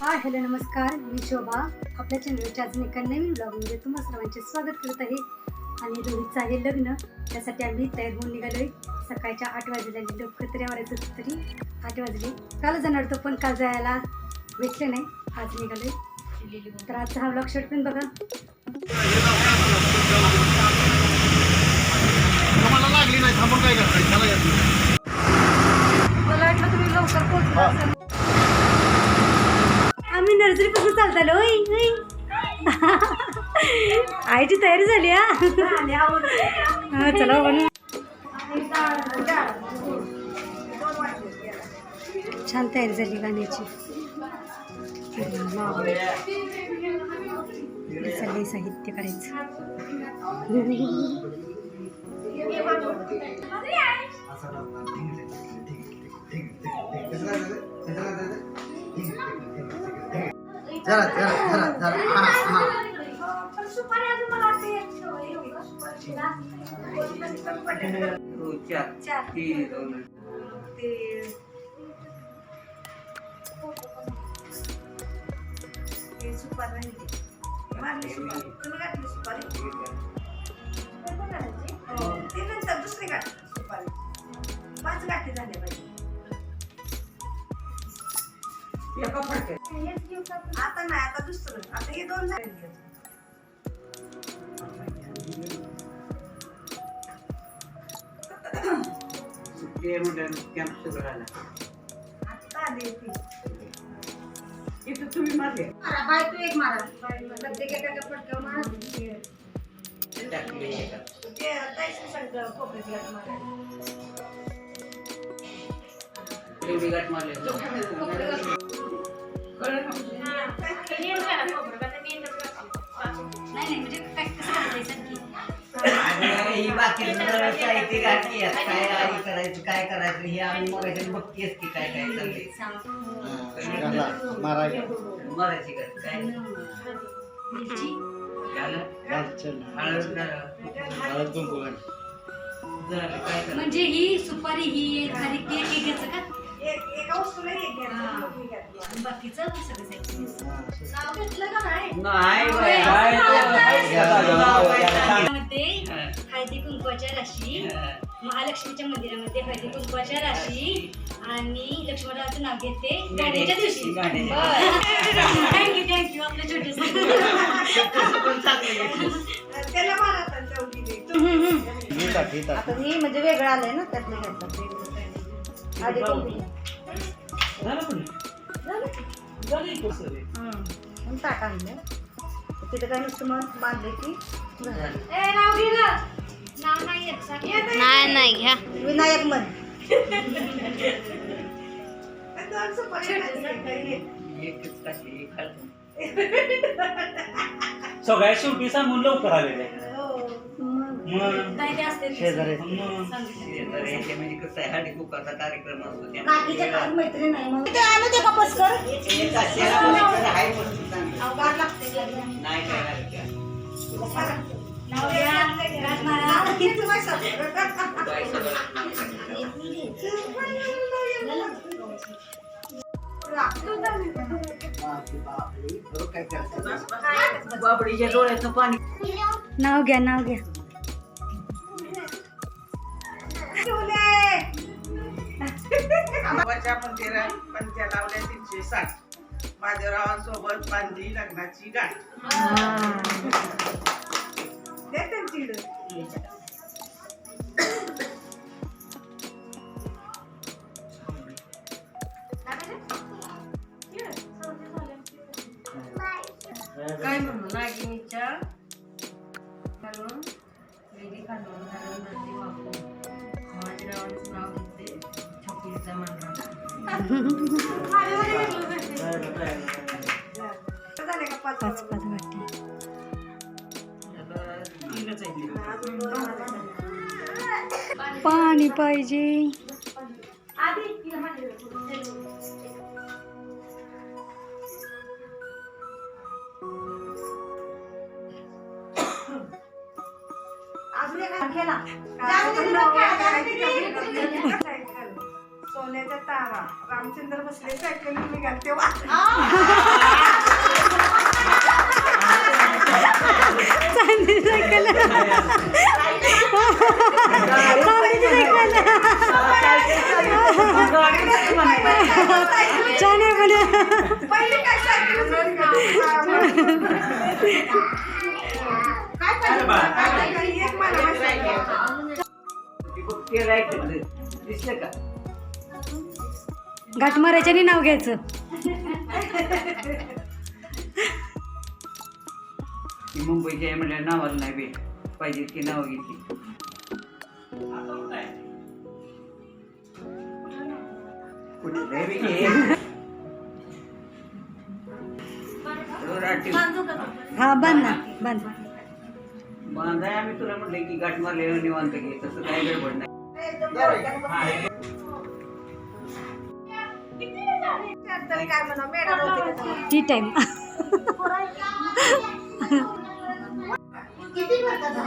Hi hello नमस्कार. मी शोभा. आपल्या चॅनलच्या अजून एका नवीन ब्लॉगमध्ये तुम्हा सर्वांचे स्वागत करत आहे. आणि रोहितचं आहे लग्न. त्यासाठी आम्ही तयार होऊन निघालोय. सकाळच्या आठ वाजलेल्या लवकर तरी आवरायचं होतं तरी आठ वाजले. काल जाणार होतो पण काल जायला भेटले नाही. आज निघालोय. तर आजचा हा ब्लॉग शर्ट पण बघा. मला वाटलं तुम्ही लवकर पोहोचला तरी आम्ही नर्सरीपासून होय आईची तयारी झाली हा. चला बनू छान तयारी झाली गाण्याची. सगळे साहित्य करायचं. जरा जरा जरा जरा हा हा चार. ते ते सुपारी राहिली. मारली सुपारी. तुम्ही घातली सुपारी? सुपारी पण घालायची? हो. ते नंतर दुसरी गाठ सुपारी. पाच गाठी झाल्या पाहिजे. आता नाही आता दुसरं. आता हे दोन झाले. आता आली ती. मारा, बाय तू एक मारा प्रत्येक एका फटक्यावर मारा. ते जायचं सगळं कोपऱ्यात गाठ मारायला. बाकी साहित्य आहे. काय करायचं काय करायचं हे आम्ही मगाशी बघतीयच की काय काय चाललंय. मराठी कुंकू? म्हणजे ही सुपारी ही एक खाली ती एक घ्यायचं का हा. बाकीचं सगळं हा, घेतलं का नाही हा. हळदी कुंकवाच्या राशी. महालक्ष्मीच्या मंदिरामध्ये हळदी कुंकवाच्या राशी. आणि लक्ष्मणरावचं नाव घेते गाण्याच्या गाण्याच्या दिवशी. थँक्यू थँक्यू आपलं छोटे कसं पण चांगलं आहे. त्याला मारा आता. ही टाक, ही टाक. ही म्हणजे वेगळं आलंय ना त्यातलं. आधी कोणती? झालं ताट आणलं तिथं काय नुसतं मग बांधले की? नाही. नाही घ्या. विनायक हळद. सगळ्या शेवटी सांगून लवकर आलेले म्हणजे कार्यक्रम असतो काकीच्या त्यामुळे काल मैत्रीण नाही मग ते आणू दे का पस्कर हे कशाला माहिती आहे वस्तू चांगली. अवघड लागते का? नाही काय लागत त्या. नाव घ्या. गाठ मारा. किती पैसा? काय सगळं. बापरे, बरं काय करायचं? बाबडीच्या डोळ्याचं पाणी नाव घ्या नाव घ्या आंबाच्या मंदिरात पंत्या लावल्या तीनशे साठ महादेवरावांसोबत बांधली लग्नाची गाठ 許し。सोन्याचा तारा रामचंद्र बसले सायकल निघाल तेव्हा चांदी सायकल घाटमाराच्या नाव घ्यायचं. मुंबईच्या म्हणजे नावाला नाही भेट. पाहिजे की नाव घेतली. हा बांध ना बांध बांधाय आम्ही तुला म्हटलं की गाठ मारले निवांत घे तसं काय गडबड नाही? टी टाइम पानात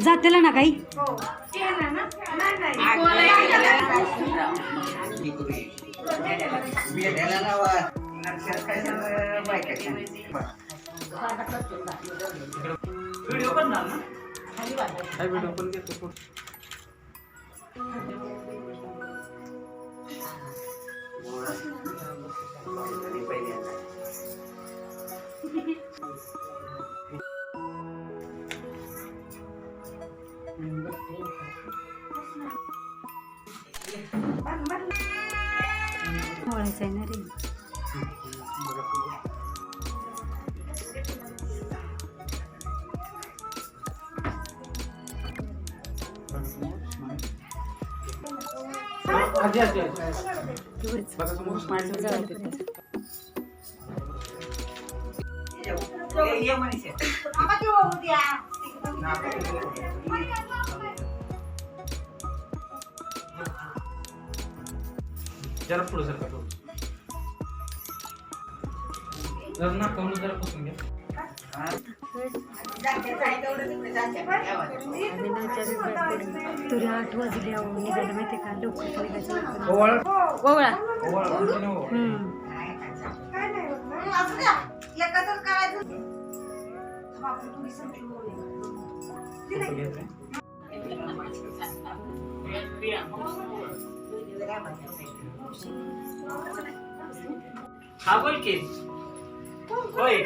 जातेला ना काही हो. केलं ना? वळायचं आहे ना रे ये- ये मनीषा. जरा पुढे सरका थोडं. जरा नाकावून जरा पुसून घ्या. हा? तरी आठ वाजले निघायला माहिती का? लवकर निघायचं लवकर. ओवाळ. ओवळा. ओवाळ हा बोल की. होय.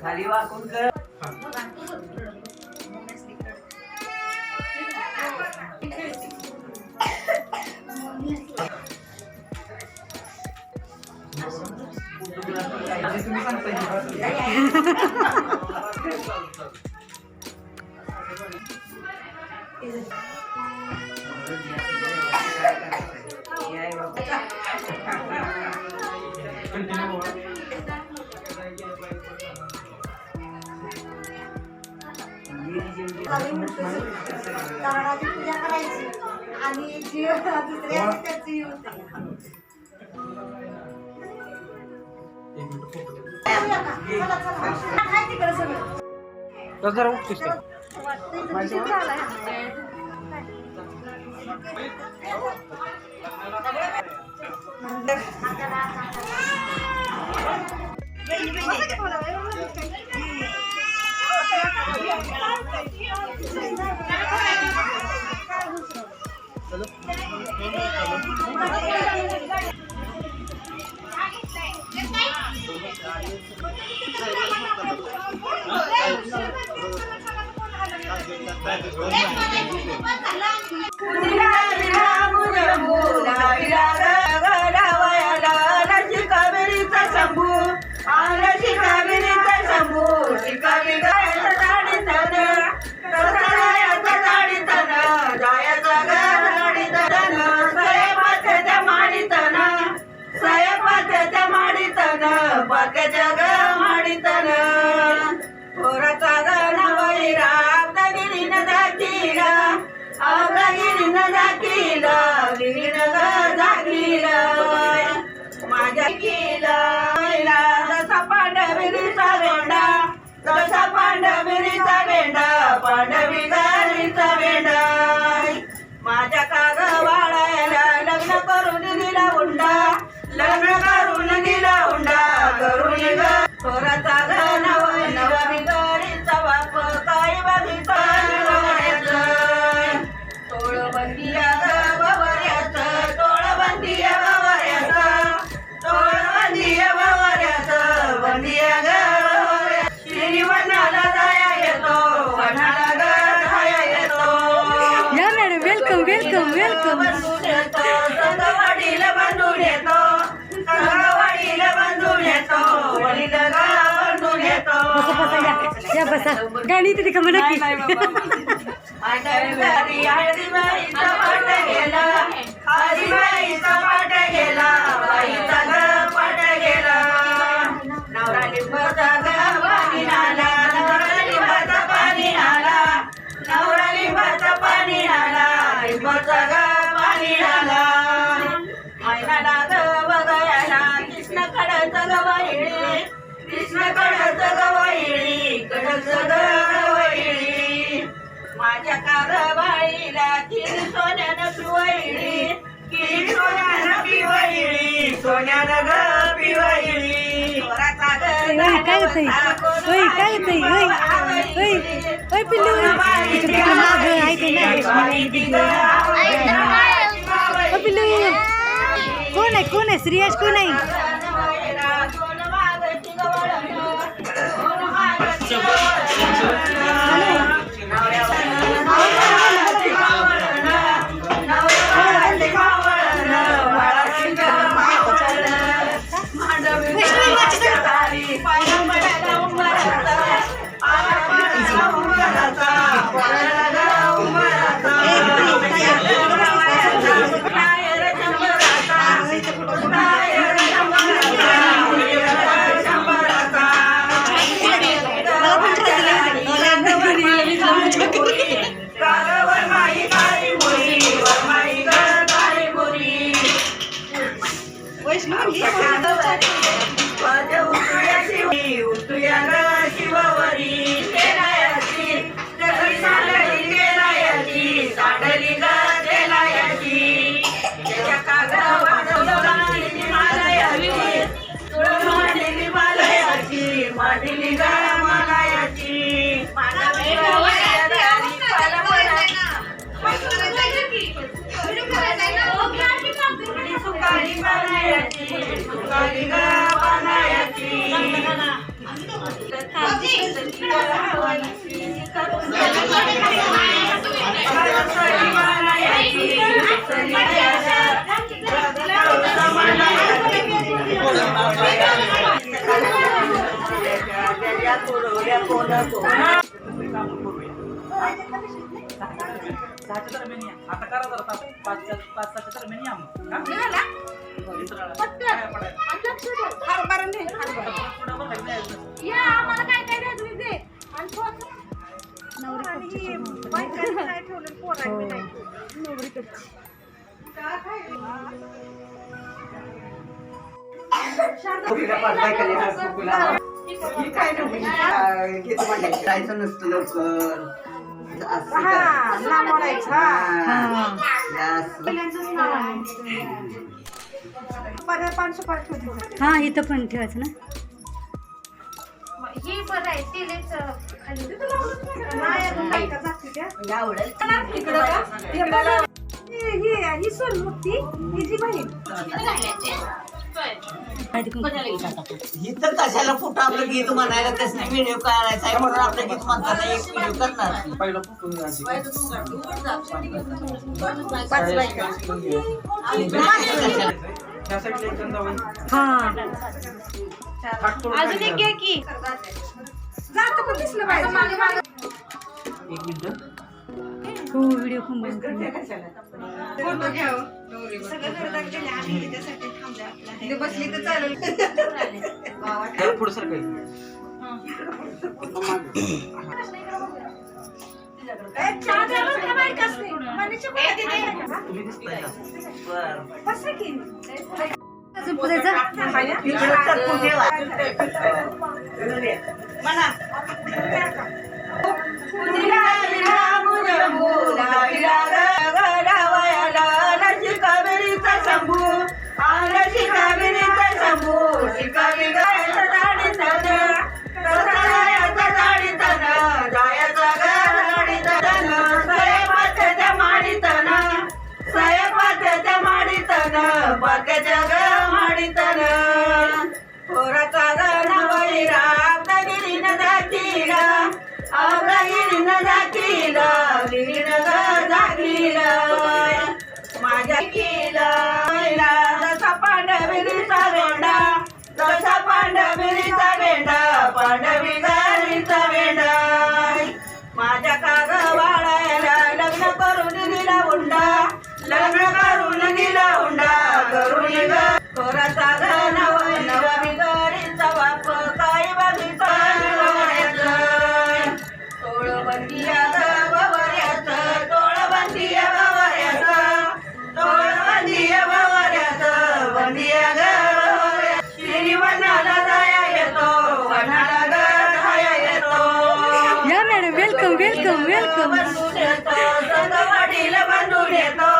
खाली वाकून कर कंटिन्यू व्हायची आणि जी दुसऱ्या त्याची होते. तिकडे सगळं? ¡Vamos! ¡Vamos! किती वेलकम वेलकम बंधून येतो. बंधून येतो. बंधून येतो. या बसा. गाणी तरी का म्हणा की आटळी हळदीबाईचा पाट गेला. हळदीबाईचा पाट गेला. बाईचा ग पाट गेला. नवरा लिंबाचा ग पाणी आला. नवरा लिंबाचा पाणी आला. लिंबाचा ग पाणी आला. मैनाला ग बघायला कृष्ण कडच गवाईळी कृष्ण कडच गवाईळी कडच गवाईळी माझ्या कारवाईला किरी सोन्यानं पिवळी. किरी सोन्यानं पिवळी सोन्यानं ग पिवळी. ग काय काय होतंय? ओय पिल्लू? पिल्लू. कोण आहे? कोण आहे? श्रेयस कोण आहे? सहाच्या दरम्यान या जायचं नसतं लवकर. हा करा. ना म्हणायचं हा. हा. जास्त. परत पाच सुपारी ठेवते हा इथं पण ठेवायचं ना. ही बरं आहे तेलेच खाली नाही अजून काही का जाते त्या. म्हणजे आवडेल. इकडं का? तिकडं का? ही ही- ही सोनमुक्ती ही जी बहीण. इथं कशाला कुठं आपलं गीत म्हणायला कसं व्हिडिओ काढायचा आहे म्हणून आपलं गीत म्हणताना एक व्हिडिओ करणार. की. पहिला फोटो हा. अजून एक घे की जातं पण दिसलं पाहिजे एक मिनिट हो व्हिडिओ खूप फोटो घ्यावं सगळं घरात गेले आम्ही त्याच्यासाठी थांबले आपल्या इथे बसली तर चालेल जरा पुढं सरका इकडे. ए, चहा द्या बरं का बाई कसली? मनीषा कुठे आहे? तुम्ही दिसताय का? बरं. बसा की. अजून पुरायचं பக்க ஜகமா वेलकम वेलकम वेलकम बांधून येतो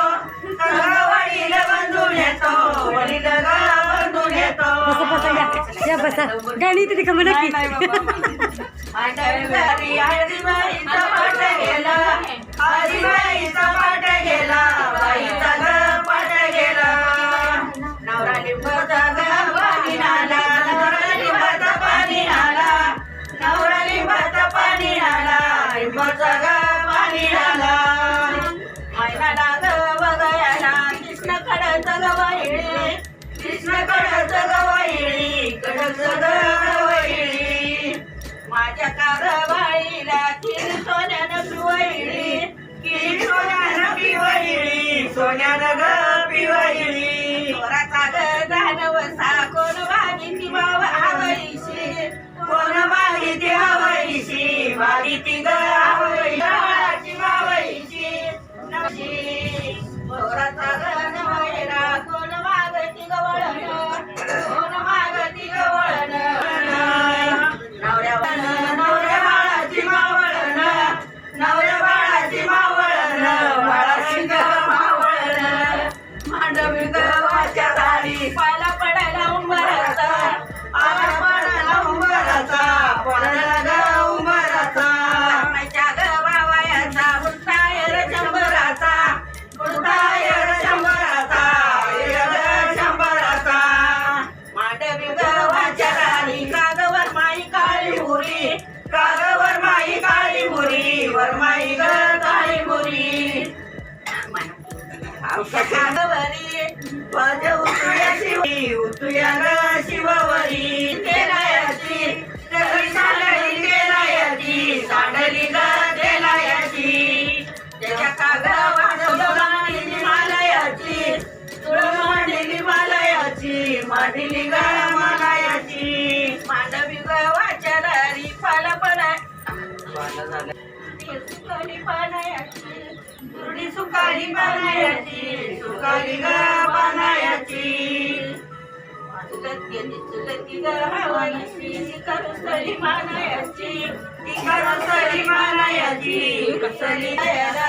या या बसा गाणी तरी का म्हणा की आठवणारी आजीबाईचा कृष्ण कडच गवाईळी कृष्ण कडच गवाईळी कडच गवाईळी माझ्या कारवाईला किर सोन्यानं पिवळी किर सोन्यानं पिवळी सोन्यानं ग पिवळी चोराचा ग दानवसा कोण मागिती बाबा कोण मागिती आवईशी मागिती ग सुकाली पानायाची दुर्डी सुकाली पानायाची सुकाली ग पानायाची चुलत गेली चुलती ग हवाईची ती करुसली मानायाची ती मानायाची कसली याला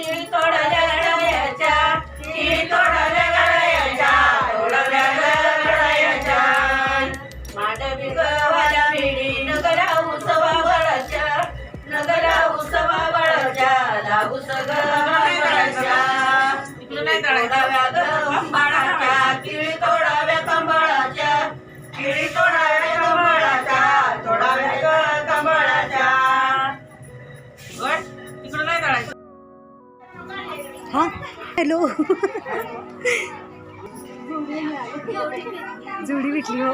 हॅलो. जोडी भेटली हो.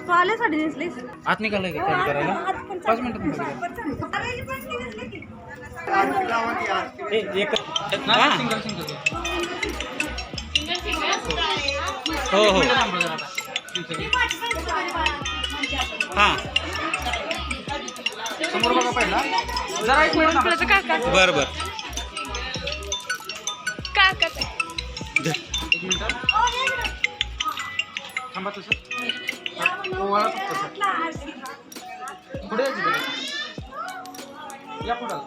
तू आल्यासाठी नेसलीस आत निघालाय का करायला? पाच मिनिटं एक सिंगल सिंगल हो हो. हां. समोर बघा पहिला. जरा एक मिनिट थांबा. बरं बरं. धर. एक मिनिट थांबा तसं ओवाळा फक्त तसं. पुढे यायचं जरा. या पुढं.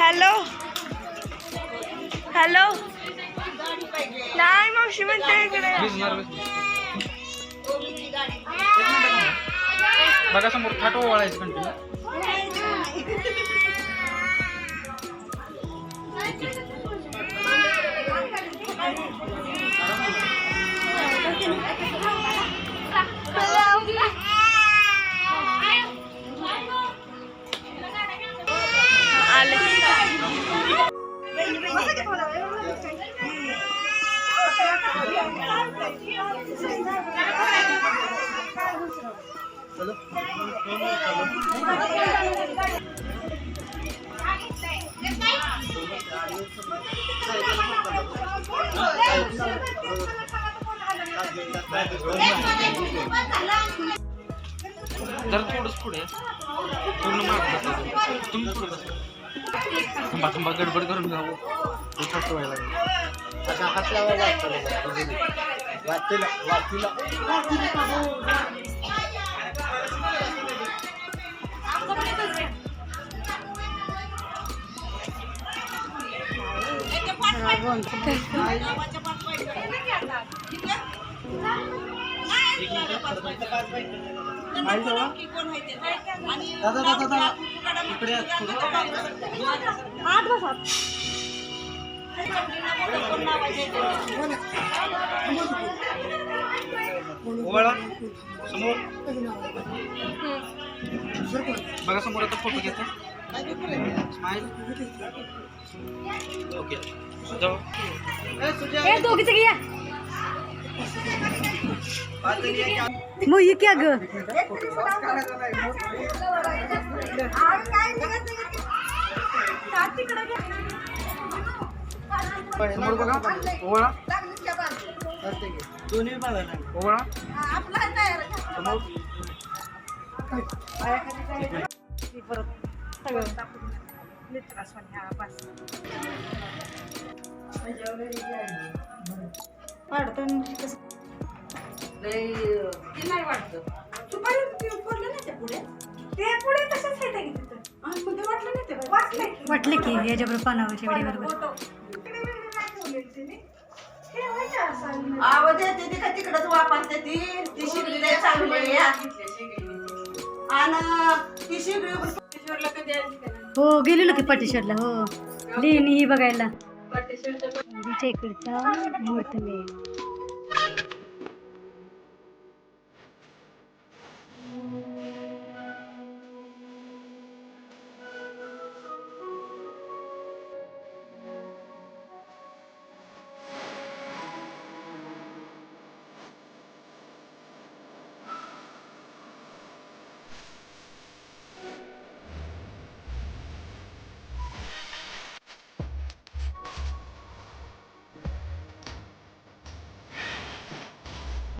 हॅलो. हॅलो. नाही मावशी म्हणते इकडे. बघा समोर खाट पण कंटिन्यू करून जाऊ हे फक्त व्हायला लागलं. आता हात लावायला लागतो दादा दादा दादा इकडे या, थोडं. ओवाळा समोर. बघा समोर आता फोटो घेतो. स्माईल ओके जाऊ. ए दोघीच घ्या मग ये क्या ग? समोर बघा. ओवाळा. दोन्ही बघा. ओवाळा. समोर. लय ते नाही वाटत. वाटलं की. याच्याबरोबर पानावरच्या वेळेबरोबर फोटो. इकडे वेगळं नाही ठेवलेलं तिने. ठेवायचं असं. आवाज येते ती का तिकडच वापरते ती ती शिगडी लय चांगली आहे या. आणि ती शिगडी ईश्वरला कधी आली का नाही? हो गेलेलो की पाटेश्वरला हो लेणी ही बघायला पाटेश्वरच्या इकडचा मुहूर्त